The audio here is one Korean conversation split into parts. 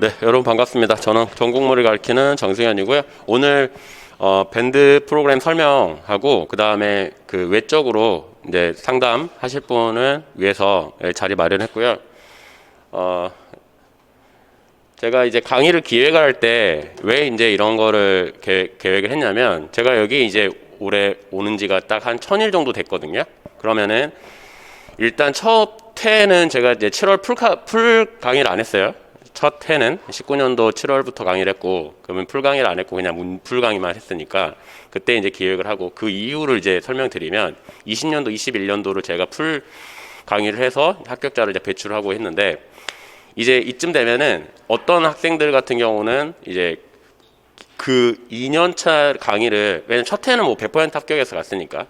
네, 여러분 반갑습니다. 저는 전국물을 가르치는 정승현이고요. 오늘 어, 밴드 프로그램 설명하고 그 다음에 그 외적으로 이제 상담하실 분을 위해서 자리 마련했고요. 어, 제가 이제 강의를 기획을 할때 왜 이제 이런 거를 계획, 계획을 했냐면 제가 여기 이제 올해 오는 지가 딱 한 천일 정도 됐거든요. 그러면은 일단 첫 해는 제가 이제 7월 풀, 카, 풀 강의를 안 했어요. 첫 해는 19년도 7월부터 강의를 했고 그러면 풀 강의를 안 했고 그냥 문풀 강의만 했으니까 그때 이제 기획을 하고 그 이유를 이제 설명드리면 20년도 21년도를 제가 풀 강의를 해서 합격자를 이제 배출하고 했는데 이제 이쯤 되면은 어떤 학생들 같은 경우는 이제 그 2년차 강의를 왜냐면 첫 해는 뭐 100% 합격해서 갔으니까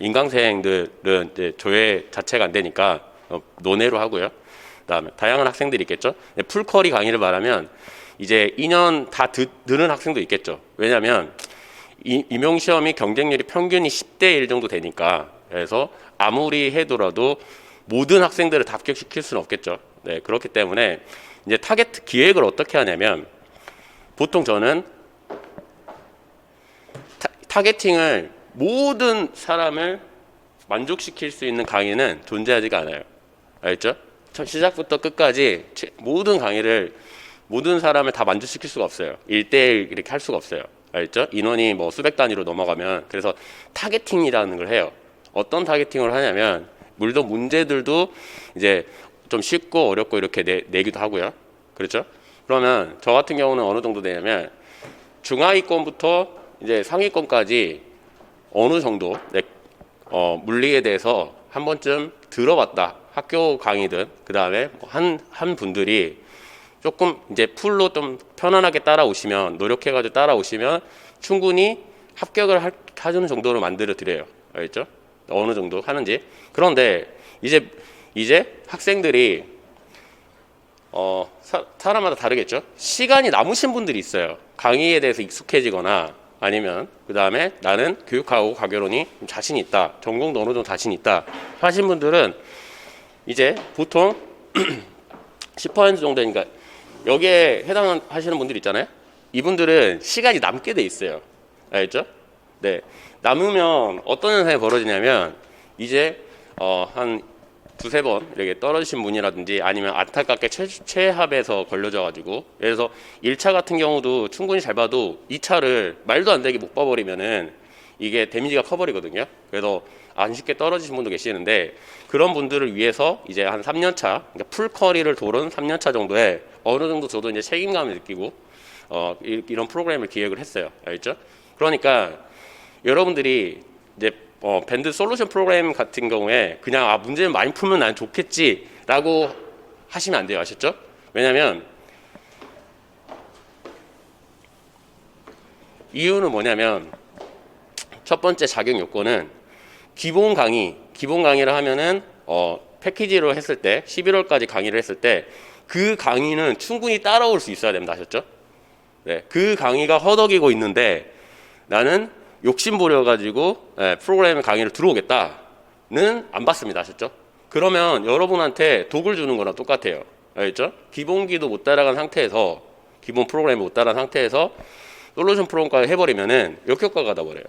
인강생들은 이제 조회 자체가 안 되니까 어, 논외로 하고요. 그다음에 다양한 학생들이 있겠죠. 네, 풀커리 강의를 말하면 이제 2년 다 듣, 는 학생도 있겠죠. 왜냐하면 이, 임용 시험이 경쟁률이 평균이 10대 1 정도 되니까 그래서 아무리 해도라도 모든 학생들을 다 합격시킬 수는 없겠죠. 네, 그렇기 때문에 이제 타겟 기획을 어떻게 하냐면 보통 저는 타, 타겟팅을 모든 사람을 만족시킬 수 있는 강의는 존재하지가 않아요. 알죠? 첫 시작부터 끝까지 모든 강의를 모든 사람을 다 만족시킬 수가 없어요. 1대1 이렇게 할 수가 없어요. 알죠? 인원이 뭐 수백 단위로 넘어가면 그래서 타겟팅이라는 걸 해요. 어떤 타겟팅을 하냐면 물론 문제들도 이제 좀 쉽고 어렵고 이렇게 내, 내기도 하고요. 그렇죠? 그러면 저 같은 경우는 어느 정도 되냐면 중하위권부터 이제 상위권까지 어느 정도 내, 어, 물리에 대해서 한 번쯤 들어봤다. 학교 강의든 그 다음에 한 한 분들이 조금 이제 풀로 좀 편안하게 따라오시면 노력해 가지고 따라오시면 충분히 합격을 할, 하는 정도로 만들어 드려요. 알겠죠? 어느 정도 하는지. 그런데 이제 이제 학생들이 어 사, 사람마다 다르겠죠. 시간이 남으신 분들이 있어요. 강의에 대해서 익숙해지거나 아니면 그 다음에 나는 교육하고 가교론이 자신 있다. 전공도 어느 정도 자신 있다. 하신 분들은 이제 보통 10% 정도 되니까 여기에 해당하시는 분들 있잖아요. 이분들은 시간이 남게 돼 있어요. 알죠? 네. 남으면 어떤 현상이 벌어지냐면 이제 어, 한 두세 번 이렇게 떨어지신 분이라든지 아니면 안타깝게 최, 최합에서 걸려져 가지고 그래서 1차 같은 경우도 충분히 잘 봐도 2차를 말도 안 되게 못 봐버리면은 이게 데미지가 커버리거든요. 그래서 안 쉽게 떨어지신 분도 계시는데 그런 분들을 위해서 이제 한 3년 차, 그러니까 풀 커리를 도는 3년 차 정도에 어느 정도 저도 이제 책임감을 느끼고 어, 이, 이런 프로그램을 기획을 했어요. 알죠? 그러니까 여러분들이 이제 어, 밴드 솔루션 프로그램 같은 경우에 그냥 아 문제는 많이 풀면 난 좋겠지라고 하시면 안 돼요. 아셨죠? 왜냐하면 이유는 뭐냐면 첫 번째 자격 요건은 기본 강의, 기본 강의를 하면은 어, 패키지로 했을 때 11월까지 강의를 했을 때 그 강의는 충분히 따라올 수 있어야 됩니다. 아셨죠? 네, 그 강의가 허덕이고 있는데 나는 욕심 부려 가지고 네, 프로그램 강의를 들어오겠다는 안 받습니다. 아셨죠? 그러면 여러분한테 독을 주는 거랑 똑같아요. 알겠죠? 기본기도 못 따라간 상태에서 기본 프로그램을 못 따라간 상태에서 솔루션 프로그램까지 해버리면은 역효과가 나버려요.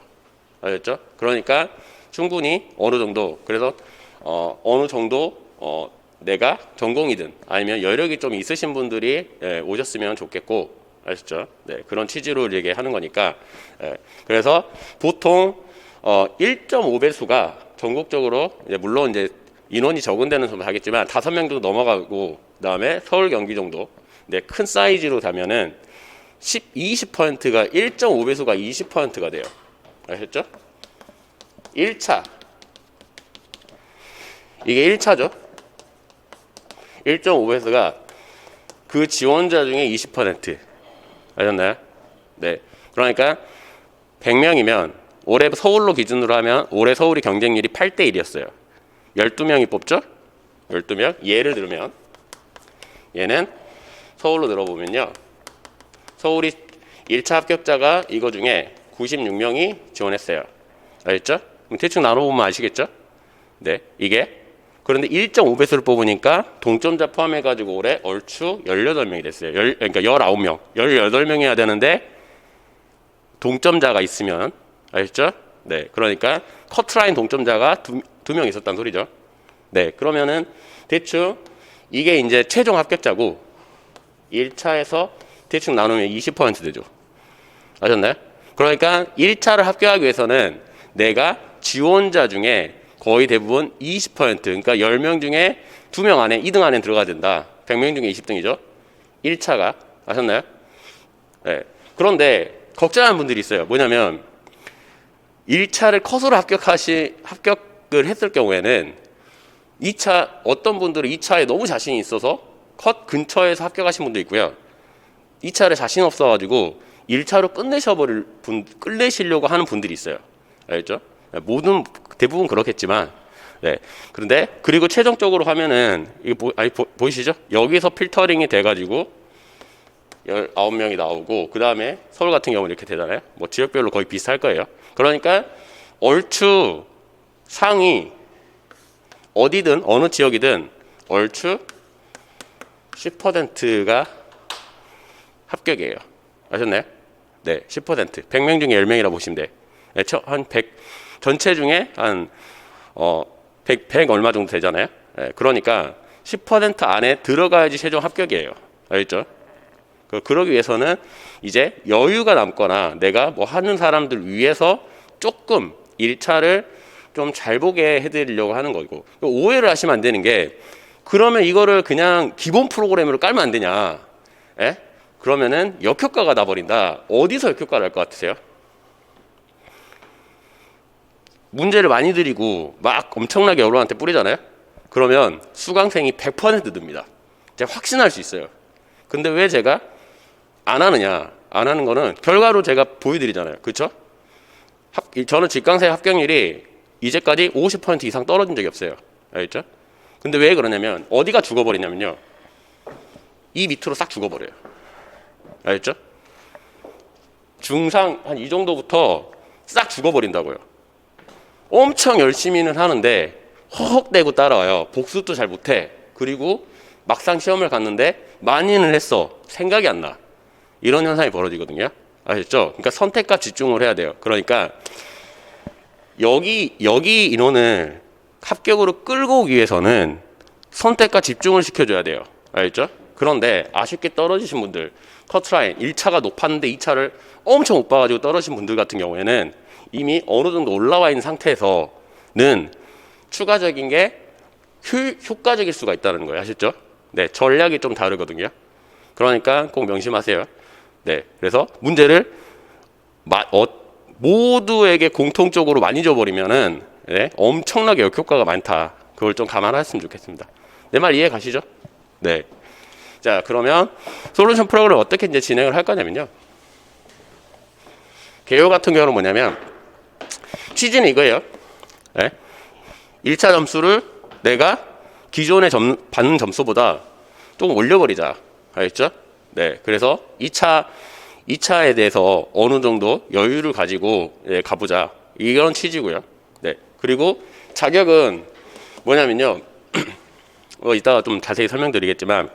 알겠죠? 그러니까 충분히 어느 정도 그래서 어, 어느 정도 어, 내가 전공이든 아니면 여력이 좀 있으신 분들이 예, 오셨으면 좋겠고 아셨죠? 네, 그런 취지로 얘기하는 거니까 예, 그래서 보통 어, 1.5배수가 전국적으로 이제 물론 이제 인원이 적은 데는 좀 하겠지만 다섯 명 정도 넘어가고 그다음에 서울 경기 정도 네, 큰 사이즈로 가면은 10, 20%가 1.5배수가 20%가 돼요. 아셨죠? 1차. 이게 1차죠. 1.5배수가 그 지원자 중에 20%. 아셨나요? 네. 그러니까 100명이면 올해 서울로 기준으로 하면 올해 서울이 경쟁률이 8대 1이었어요. 12명이 뽑죠? 12명. 예를 들면 얘는 서울로 들어보면요. 서울이 1차 합격자가 이거 중에 96명이 지원했어요. 알겠죠? 대충 나눠보면 아시겠죠? 네, 이게 그런데 1.5배수를 뽑으니까 동점자 포함해가지고 올해 얼추 18명이 됐어요. 열, 그러니까 19명. 18명 해야 되는데 동점자가 있으면 아셨죠? 네. 그러니까 커트라인 동점자가 두, 두 명 있었단 소리죠. 네. 그러면은 대충 이게 이제 최종 합격자고 1차에서 대충 나누면 20% 되죠. 아셨나요? 그러니까 1차를 합격하기 위해서는 내가 지원자 중에 거의 대부분 20% 그러니까 10명 중에 2명 안에 2등 안에 들어가야 된다. 100명 중에 20등이죠. 1차가 아셨나요? 네. 그런데 걱정하는 분들이 있어요. 뭐냐면 1차를 컷으로 합격하시 합격을 했을 경우에는 2차 어떤 분들은 2차에 너무 자신이 있어서 컷 근처에서 합격하신 분도 있고요. 2차를 자신 없어 가지고 1차로 끝내셔버릴 분, 끝내시려고 하는 분들이 있어요. 알겠죠? 모든, 대부분 그렇겠지만, 네. 그런데, 그리고 최종적으로 하면은, 이거 보, 아니, 보, 보이시죠? 여기서 필터링이 돼가지고, 19명이 나오고, 그 다음에 서울 같은 경우는 이렇게 되잖아요. 뭐 지역별로 거의 비슷할 거예요. 그러니까, 얼추 상위, 어디든, 어느 지역이든, 얼추 10%가 합격이에요. 아셨나요? 네, 10%. 100명 중에 10명이라 보시면 돼. 네, 저, 한 100, 전체 중에 한, 어, 100, 100 얼마 정도 되잖아요? 네, 그러니까 10% 안에 들어가야지 최종 합격이에요. 알겠죠? 그, 그러기 위해서는 이제 여유가 남거나 내가 뭐 하는 사람들 위해서 조금 1차를 좀 잘 보게 해드리려고 하는 거고. 오해를 하시면 안 되는 게 그러면 이거를 그냥 기본 프로그램으로 깔면 안 되냐? 예? 그러면은 역효과가 나버린다. 어디서 역효과를 할 것 같으세요? 문제를 많이 드리고 막 엄청나게 여러분한테 뿌리잖아요? 그러면 수강생이 100% 듭니다. 제가 확신할 수 있어요. 근데 왜 제가 안 하느냐? 안 하는 거는 결과로 제가 보여드리잖아요. 그렇죠? 저는 직강생 합격률이 이제까지 50% 이상 떨어진 적이 없어요. 알겠죠? 근데 왜 그러냐면 어디가 죽어버리냐면요. 이 밑으로 싹 죽어버려요. 알겠죠? 중상 한 이 정도부터 싹 죽어버린다고요. 엄청 열심히는 하는데 허헉대고 따라와요. 복습도 잘 못해. 그리고 막상 시험을 갔는데 많이는 했어. 생각이 안 나. 이런 현상이 벌어지거든요. 아셨죠? 그러니까 선택과 집중을 해야 돼요. 그러니까 여기 여기 인원을 합격으로 끌고 오기 위해서는 선택과 집중을 시켜줘야 돼요. 알겠죠? 그런데 아쉽게 떨어지신 분들, 커트라인 1차가 높았는데 2차를 엄청 못 봐가지고 떨어진 분들 같은 경우에는 이미 어느 정도 올라와 있는 상태에서는 추가적인 게 효, 효과적일 수가 있다는 거예요. 아셨죠? 네, 전략이 좀 다르거든요. 그러니까 꼭 명심하세요. 네, 그래서 문제를 마, 어, 모두에게 공통적으로 많이 줘버리면은 네, 엄청나게 역효과가 많다. 그걸 좀 감안하셨으면 좋겠습니다. 내 말 이해 가시죠? 네. 자, 그러면 솔루션 프로그램을 어떻게 이제 진행을 할 거냐면요. 개요 같은 경우는 뭐냐면 취지는 이거예요. 네? 1차 점수를 내가 기존에 점, 받는 점수보다 조금 올려버리자. 알겠죠? 네. 그래서 2차, 2차에 대해서 어느 정도 여유를 가지고 예, 가보자. 이런 취지고요. 네. 그리고 자격은 뭐냐면요. 어, 이따가 좀 자세히 설명드리겠지만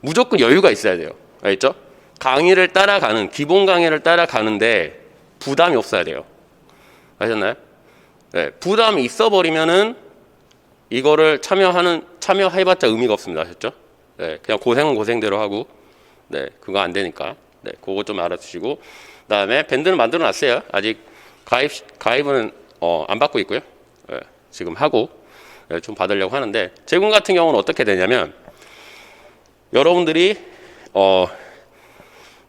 무조건 여유가 있어야 돼요. 알겠죠? 강의를 따라가는 기본 강의를 따라가는데 부담이 없어야 돼요. 아셨나요? 네, 부담이 있어 버리면은 이거를 참여하는 참여해봤자 의미가 없습니다. 아셨죠? 네, 그냥 고생은 고생대로 하고 네, 그거 안 되니까 네, 그거 좀 알아두시고 그다음에 밴드는 만들어 놨어요. 아직 가입 가입은 어, 안 받고 있고요. 네, 지금 하고 네, 좀 받으려고 하는데 제공 같은 경우는 어떻게 되냐면 여러분들이 어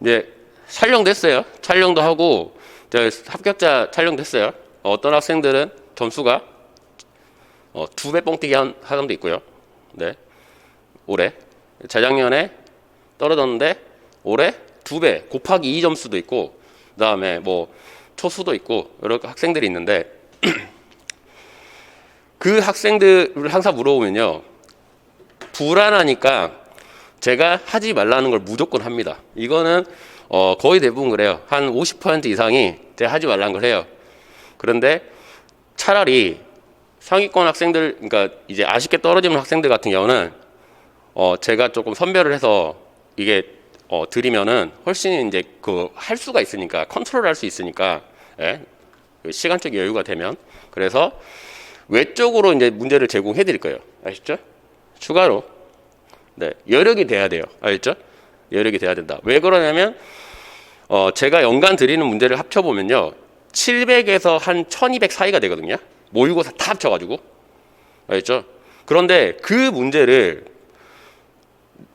이제 촬영됐어요. 촬영도 하고 이제 합격자 촬영됐어요. 어떤 학생들은 점수가 어, 두 배 뻥튀기 한 사람도 있고요. 네, 올해 재작년에 떨어졌는데 올해 두 배 곱하기 2 점수도 있고 그다음에 뭐 초수도 있고 여러 학생들이 있는데 그 학생들을 항상 물어보면요 불안하니까 제가 하지 말라는 걸 무조건 합니다. 이거는 어, 거의 대부분 그래요. 한 50% 이상이 제가 하지 말라는 걸 해요. 그런데 차라리 상위권 학생들, 그러니까 이제 아쉽게 떨어지는 학생들 같은 경우는 어 제가 조금 선별을 해서 이게 어 드리면은 훨씬 이제 그 할 수가 있으니까 컨트롤할 수 있으니까 예? 그 시간적 여유가 되면 그래서 외적으로 이제 문제를 제공해 드릴 거예요. 아시죠? 추가로 네 여력이 돼야 돼요. 알죠? 여력이 돼야 된다. 왜 그러냐면 어 제가 연간 드리는 문제를 합쳐 보면요. 700에서 한 1200 사이가 되거든요. 모의고사 다 합쳐 가지고. 알겠죠? 그런데 그 문제를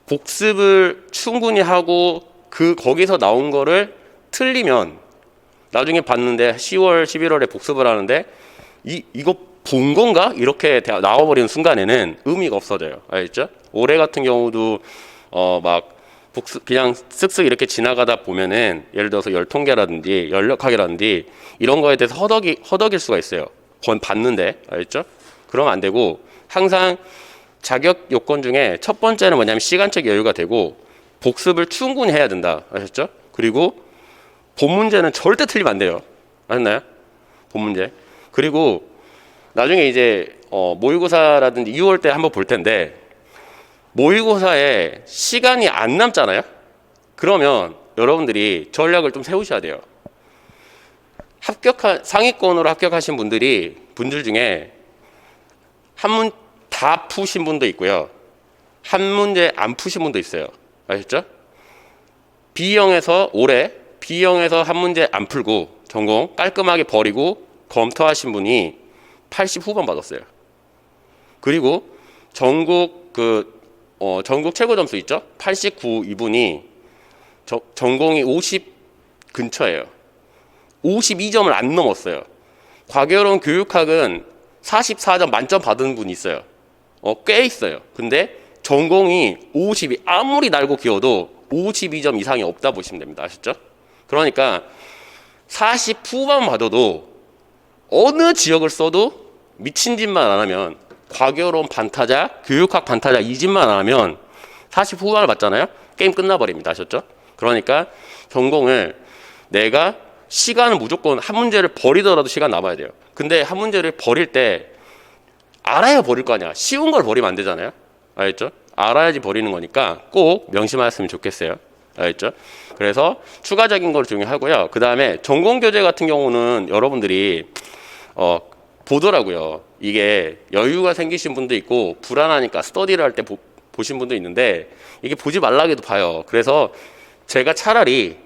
복습을 충분히 하고 그 거기서 나온 거를 틀리면 나중에 봤는데 10월, 11월에 복습을 하는데 이 이거 본 건가? 이렇게 다 나와 버리는 순간에는 의미가 없어져요. 알겠죠? 올해 같은 경우도 어 막 그냥 쓱쓱 이렇게 지나가다 보면은 예를 들어서 열통계라든지 열역학이라든지 이런 거에 대해서 허덕이 허덕일 수가 있어요. 번 봤는데 알겠죠? 그러면 안 되고 항상 자격 요건 중에 첫 번째는 뭐냐면 시간적 여유가 되고 복습을 충분히 해야 된다. 아셨죠? 그리고 본 문제는 절대 틀리면 안 돼요. 아셨나요? 본 문제. 그리고 나중에 이제 어, 모의고사라든지 2월 때 한번 볼 텐데 모의고사에 시간이 안 남잖아요. 그러면 여러분들이 전략을 좀 세우셔야 돼요. 합격한 상위권으로 합격하신 분들이 분들 중에 한 문 다 푸신 분도 있고요. 한 문제 안 푸신 분도 있어요. 아셨죠? B형에서 올해 B형에서 한 문제 안 풀고 전공 깔끔하게 버리고 검토하신 분이 80 후반 받았어요. 그리고 전국 그 어, 전국 최고 점수 있죠? 89 이분이 저, 전공이 50 근처예요. 52점을 안 넘었어요. 과교론 교육학은 44점 만점 받은 분이 있어요. 어, 꽤 있어요. 근데 전공이 50이 아무리 날고 기어도 52점 이상이 없다 보시면 됩니다. 아셨죠? 그러니까 40 후반 받아도 어느 지역을 써도 미친 짓만 안 하면 과교론 반타자, 교육학 반타자 이 짓만 안 하면 40 후반을 받잖아요. 게임 끝나버립니다. 아셨죠? 그러니까 전공을 내가 시간은 무조건 한 문제를 버리더라도 시간 남아야 돼요. 근데 한 문제를 버릴 때 알아야 버릴 거 아니야. 쉬운 걸 버리면 안 되잖아요. 알겠죠? 알아야지 버리는 거니까 꼭 명심하셨으면 좋겠어요. 알겠죠? 그래서 추가적인 걸 중요하고요. 그 다음에 전공 교재 같은 경우는 여러분들이 어, 보더라고요. 이게 여유가 생기신 분도 있고 불안하니까 스터디를 할 때 보신 분도 있는데 이게 보지 말라기도 봐요. 그래서 제가 차라리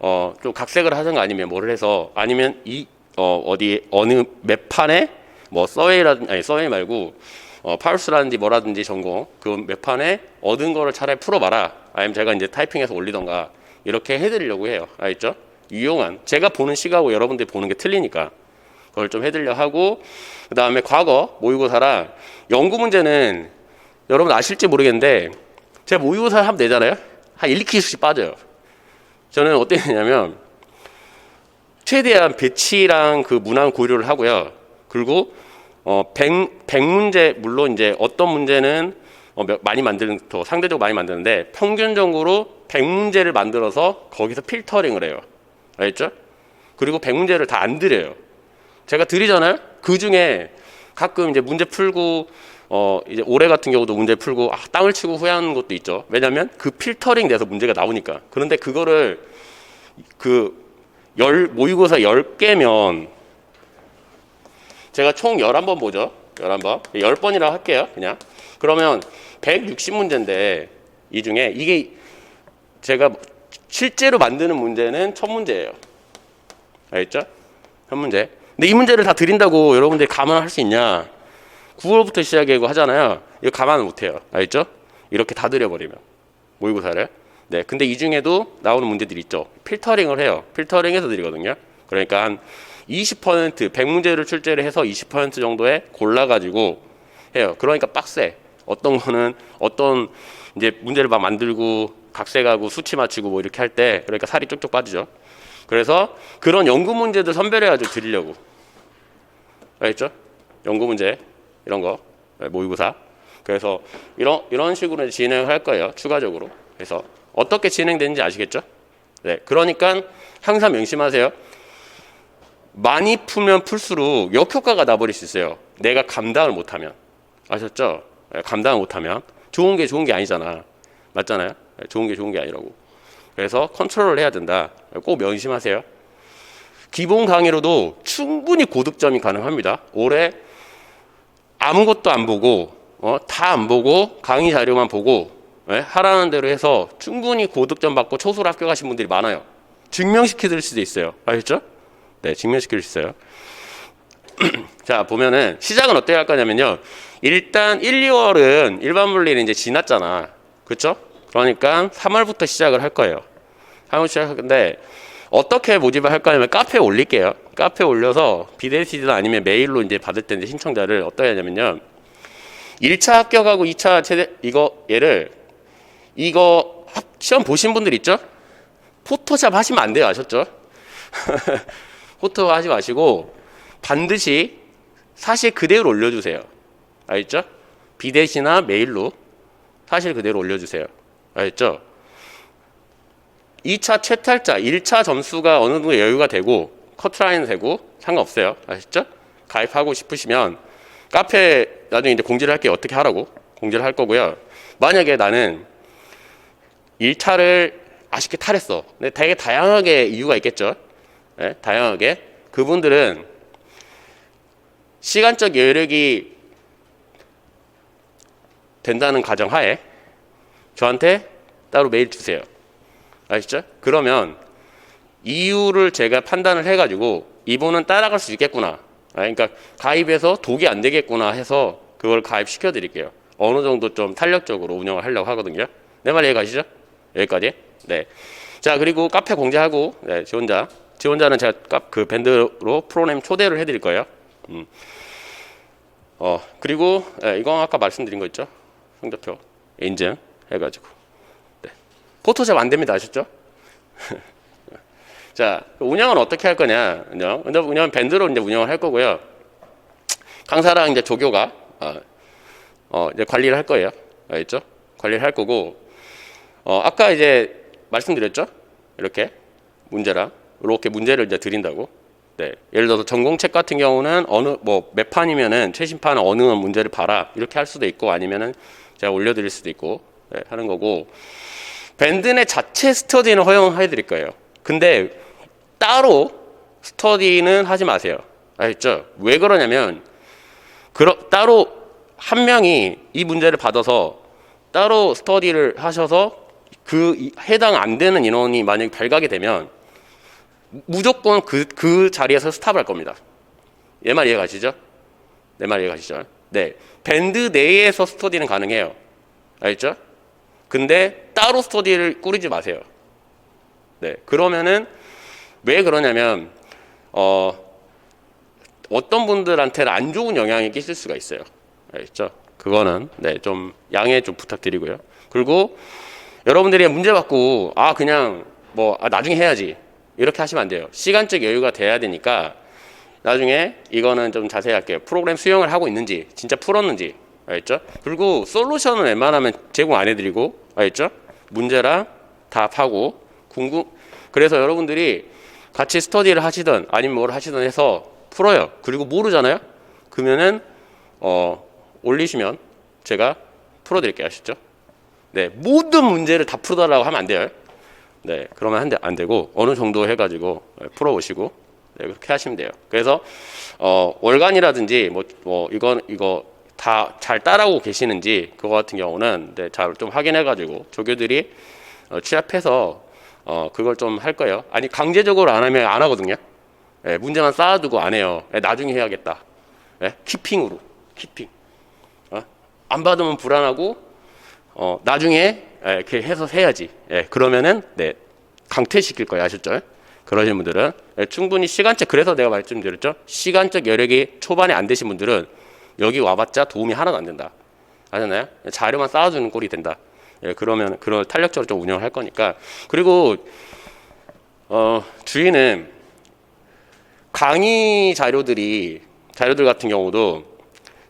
어, 좀 각색을 하든가 아니면 뭐를 해서 아니면 이 어, 어디 어느 맵 판에 뭐 서웨이라든지 아니 서웨이 말고 어, 파울스라든지 뭐라든지 전공 그 맵판에 얻은 거를 차라리 풀어봐라. 아니면 제가 이제 타이핑해서 올리던가 이렇게 해드리려고 해요. 알겠죠? 유용한 제가 보는 시각하고 여러분들이 보는 게 틀리니까 그걸 좀 해드려 하고 그 다음에 과거 모의고사랑 연구 문제는 여러분 아실지 모르겠는데 제가 모의고사를 하면 내잖아요. 한 1, 2킬씩 빠져요. 저는 어땠냐면 최대한 배치랑 그 문항 고려를 하고요. 그리고 어, 100, 100 문제, 물론 이제 어떤 문제는 어, 몇- 많이 만드는, 더 상대적으로 많이 만드는데 평균적으로 100문제를 만들어서 거기서 필터링을 해요. 알겠죠? 그리고 100문제를 다 안 드려요. 제가 드리잖아요? 그 중에 가끔 이제 문제 풀고, 어, 이제 올해 같은 경우도 문제 풀고, 아, 땅을 치고 후회하는 것도 있죠. 왜냐면 그 필터링 돼서 문제가 나오니까. 그런데 그거를 그 열, 모의고사 10개면 제가 총 11번 보죠. 11번. 10번이라고 할게요. 그냥. 그러면 160문제인데 이 중에 이게 제가 실제로 만드는 문제는 첫 문제예요. 알겠죠? 첫 문제. 근데 이 문제를 다 드린다고 여러분들이 감안할 수 있냐? 9월부터 시작하고 하잖아요. 이거 감안을 못 해요. 알겠죠? 이렇게 다 드려버리면. 모의고사를. 네. 근데 이 중에도 나오는 문제들이 있죠. 필터링을 해요. 필터링해서 드리거든요. 그러니까 한 20% 100문제를 출제를 해서 20% 정도에 골라가지고 해요. 그러니까 빡세. 어떤 거는 어떤 이제 문제를 막 만들고 각색하고 수치 맞추고 뭐 이렇게 할 때 그러니까 살이 쪽쪽 빠지죠. 그래서 그런 연구 문제들 선별해가지고 드리려고. 알겠죠? 연구 문제 이런 거 네, 모의고사. 그래서 이런 이런 식으로 진행할 거예요. 추가적으로. 그래서 어떻게 진행되는지 아시겠죠? 네. 그러니까 항상 명심하세요. 많이 풀면 풀수록 역효과가 나버릴 수 있어요. 내가 감당을 못하면 아셨죠? 예, 감당을 못하면 좋은 게 좋은 게 아니잖아. 맞잖아요? 예, 좋은 게 좋은 게 아니라고. 그래서 컨트롤을 해야 된다. 꼭 명심하세요. 기본 강의로도 충분히 고득점이 가능합니다. 올해 아무것도 안 보고 어, 다 안 보고 강의 자료만 보고 예, 하라는 대로 해서 충분히 고득점 받고 초소를 합격하신 분들이 많아요. 증명시켜 드릴 수도 있어요. 아셨죠? 네, 증명시킬 수 있어요. 자, 보면은 시작은 어떻게 할 거냐면요. 일단 1, 2월은 일반 물리는 이제 지났잖아. 그렇죠? 그러니까 3월부터 시작을 할 거예요. 3월 시작할 건데 어떻게 모집을 할 거냐면 카페에 올릴게요. 카페에 올려서 비대시든 아니면 메일로 이제 받을 때 이제 신청자를 어떻게 하냐면요. 1차 합격하고 2차 최대 이거 얘를 이거 합- 시험 보신 분들 있죠? 포토샵 하시면 안 돼요. 아셨죠? 포토 하지 마시고 반드시 사실 그대로 올려주세요. 알겠죠? 비대시나 메일로 사실 그대로 올려주세요. 알겠죠? 2차 채탈자, 1차 점수가 어느 정도 여유가 되고 커트라인 되고 상관없어요. 아셨죠? 가입하고 싶으시면 카페 나중에 이제 공지를 할게요. 어떻게 하라고 공지를 할 거고요. 만약에 나는 1차를 아쉽게 탈했어. 근데 되게 다양하게 이유가 있겠죠. 예, 다양하게 그분들은 시간적 여력이 된다는 가정하에 저한테 따로 메일 주세요. 아시죠? 그러면 이유를 제가 판단을 해가지고 이분은 따라갈 수 있겠구나. 아, 그러니까 가입해서 독이 안 되겠구나 해서 그걸 가입시켜 드릴게요. 어느 정도 좀 탄력적으로 운영을 하려고 하거든요. 내 말 이해가시죠? 여기까지. 네. 자 그리고 카페 공지하고 네, 지원자 지원자는 제가 카- 그 밴드로 프로그램 초대를 해드릴 거예요. 음. 어 그리고 네, 이거 아까 말씀드린 거 있죠? 성적표 인증 해가지고 네. 포토샵 안 됩니다 아셨죠? 자 운영은 어떻게 할 거냐 운영 운영- 운영은 밴드로 이제 운영을 할 거고요. 강사랑 이제 조교가 어, 어, 이제 관리를 할 거예요. 알겠죠? 관리를 할 거고 어, 아까 이제 말씀드렸죠? 이렇게 문제랑 이렇게 문제를 이제 드린다고. 네. 예를 들어서 전공책 같은 경우는 어느 뭐 몇 판이면은 최신판 어느 문제를 봐라 이렇게 할 수도 있고 아니면은 제가 올려드릴 수도 있고 네, 하는 거고 밴드 내 자체 스터디는 허용해 드릴 거예요. 근데 따로 스터디는 하지 마세요. 알겠죠? 왜 그러냐면 그러, 따로 한 명이 이 문제를 받아서 따로 스터디를 하셔서 그 이- 해당 안 되는 인원이 만약에 발각이 되면 무조건 그, 그 자리에서 스탑할 겁니다. 얘 말 이해 가시죠? 내 말 이해 가시죠? 네. 밴드 내에서 스터디는 가능해요. 알겠죠? 근데 따로 스터디를 꾸리지 마세요. 네. 그러면은 왜 그러냐면, 어, 어떤 분들한테는 안 좋은 영향이 끼칠 수가 있어요. 알겠죠? 그거는 네, 좀 양해 좀 부탁드리고요. 그리고 여러분들이 문제 받고 아 그냥 뭐 아, 나중에 해야지 이렇게 하시면 안 돼요. 시간적 여유가 돼야 되니까 나중에 이거는 좀 자세히 할게요. 프로그램 수용을 하고 있는지 진짜 풀었는지 알겠죠? 그리고 솔루션은 웬만하면 제공 안 해드리고 알겠죠? 문제랑 답하고 궁금 그래서 여러분들이 같이 스터디를 하시든 아니면 뭘 하시든 해서 풀어요. 그리고 모르잖아요. 그러면은 어 올리시면 제가 풀어드릴게요. 아시죠? 네, 모든 문제를 다 풀어달라고 하면 안 돼요. 네, 그러면 안, 돼, 안 되고 어느 정도 해가지고 네, 풀어오시고 네, 그렇게 하시면 돼요. 그래서 어, 월간이라든지 뭐, 뭐 이건 이거 다 잘 따라오고 계시는지 그거 같은 경우는 네, 잘좀 확인해가지고 조교들이 어, 취합해서 어, 그걸 좀 할 거예요. 아니 강제적으로 안 하면 안 하거든요. 예, 문제만 쌓아두고 안 해요. 예, 나중에 해야겠다. 예, 키핑으로 키핑. 어? 안 받으면 불안하고 어, 나중에 예, 이렇게 해서 해야지. 예, 그러면은 네 강퇴시킬 거예요. 아셨죠? 그러신 분들은 예, 충분히 시간적 그래서 내가 말씀드렸죠. 시간적 여력이 초반에 안 되신 분들은 여기 와봤자 도움이 하나도 안 된다. 아셨나요? 자료만 쌓아주는 꼴이 된다. 예, 그러면 그런 탄력적으로 좀 운영을 할 거니까 그리고 어, 주의는 강의 자료들이 자료들 같은 경우도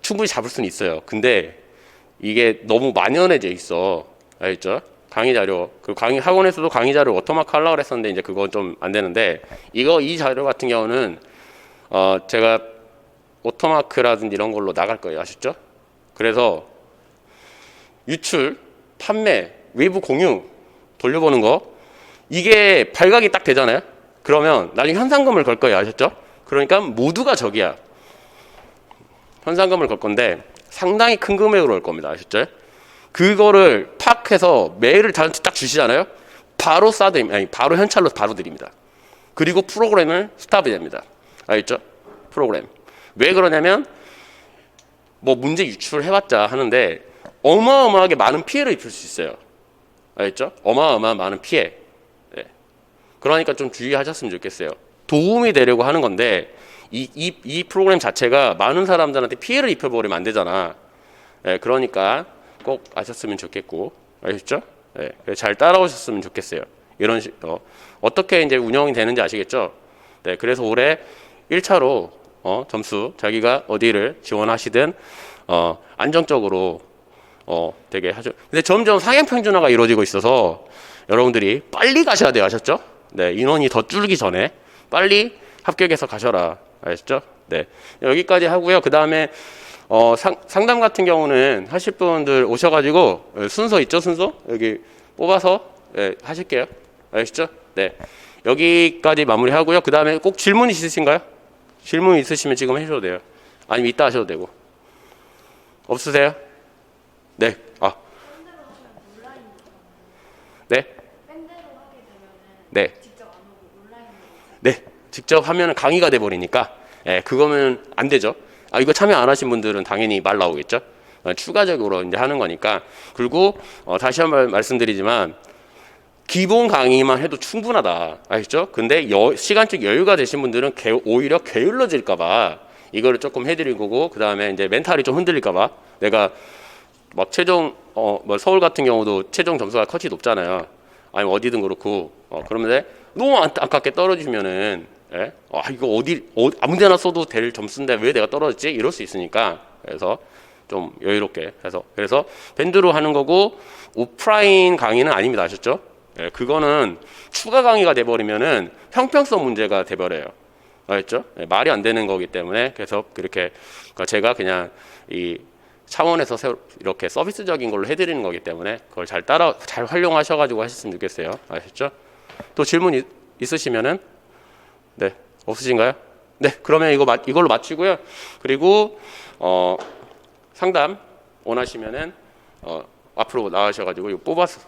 충분히 잡을 수는 있어요. 근데 이게 너무 만연해져 있어. 알겠죠? 강의 자료. 그 강의 학원에서도 강의 자료 워터마크 하려고 그랬었는데 이제 그건 좀 안 되는데 이거 이 자료 같은 경우는 어 제가 오토마크라든지 이런 걸로 나갈 거예요. 아셨죠? 그래서 유출, 판매, 외부 공유 돌려보는 거 이게 발각이 딱 되잖아요. 그러면 나중에 현상금을 걸 거예요. 아셨죠? 그러니까 모두가 적이야. 현상금을 걸 건데 상당히 큰 금액으로 걸 겁니다. 아셨죠? 그거를 파악해서 메일을 저한테 딱 주시잖아요. 바로 싸드 아니 바로 현찰로 바로 드립니다. 그리고 프로그램을 스탑이 됩니다. 알겠죠? 프로그램. 왜 그러냐면 뭐 문제 유출해봤자 하는데 어마어마하게 많은 피해를 입힐 수 있어요. 알겠죠? 어마어마한 많은 피해. 네. 그러니까 좀 주의하셨으면 좋겠어요. 도움이 되려고 하는 건데 이, 이, 이 프로그램 자체가 많은 사람들한테 피해를 입혀버리면 안 되잖아. 네, 그러니까 꼭 아셨으면 좋겠고, 아셨죠? 네, 잘 따라오셨으면 좋겠어요. 이런 식, 어, 어떻게 이제 운영이 되는지 아시겠죠? 네, 그래서 올해 1차로 어, 점수 자기가 어디를 지원하시든 어, 안정적으로 어, 되게 하죠. 근데 점점 상향 평준화가 이루어지고 있어서 여러분들이 빨리 가셔야 돼요. 아셨죠? 네, 인원이 더 줄기 전에 빨리 합격해서 가셔라. 아셨죠? 네. 여기까지 하고요. 그 다음에 어, 상, 상담 같은 경우는 하실 분들 오셔가지고 어, 순서 있죠? 순서? 여기 뽑아서 네, 하실게요. 아시죠? 네. 여기까지 마무리하고요. 그 다음에 꼭 질문 있으신가요? 질문 있으시면 지금 하셔도 돼요. 아니면 이따 하셔도 되고. 없으세요? 네. 아. 네. 네. 네. 직접 하면 강의가 돼 버리니까 예, 그거면 안 되죠. 아, 이거 참여 안 하신 분들은 당연히 말 나오겠죠. 어, 추가적으로 이제 하는 거니까. 그리고 어, 다시 한 번 말씀드리지만 기본 강의만 해도 충분하다. 아시죠? 근데 여, 시간적 여유가 되신 분들은 게, 오히려 게을러질까봐 이거를 조금 해드린 거고, 그 다음에 이제 멘탈이 좀 흔들릴까봐 내가 막 최종, 어, 뭐 서울 같은 경우도 최종 점수가 컷이 높잖아요. 아니면 어디든 그렇고, 어, 그러면 너무 안- 아깝게 떨어지면은, 예? 아, 이거 어디, 어, 아무 데나 써도 될 점수인데 왜 내가 떨어졌지? 이럴 수 있으니까. 그래서 좀 여유롭게 해서. 그래서 밴드로 하는 거고, 오프라인 강의는 아닙니다. 아셨죠? 예, 그거는 추가 강의가 돼버리면은 형평성 문제가 돼버려요. 알겠죠? 예, 말이 안 되는 거기 때문에 그래서 그렇게 그러니까 제가 그냥 이 차원에서 이렇게 서비스적인 걸로 해드리는 거기 때문에 그걸 잘 따라 잘 활용하셔가지고 하셨으면 좋겠어요. 아셨죠? 또 질문 이- 있으시면은 네 없으신가요? 네 그러면 이거 마- 이걸로 마치고요. 그리고 어 상담 원하시면은 어 앞으로 나와셔가지고 이거 뽑아서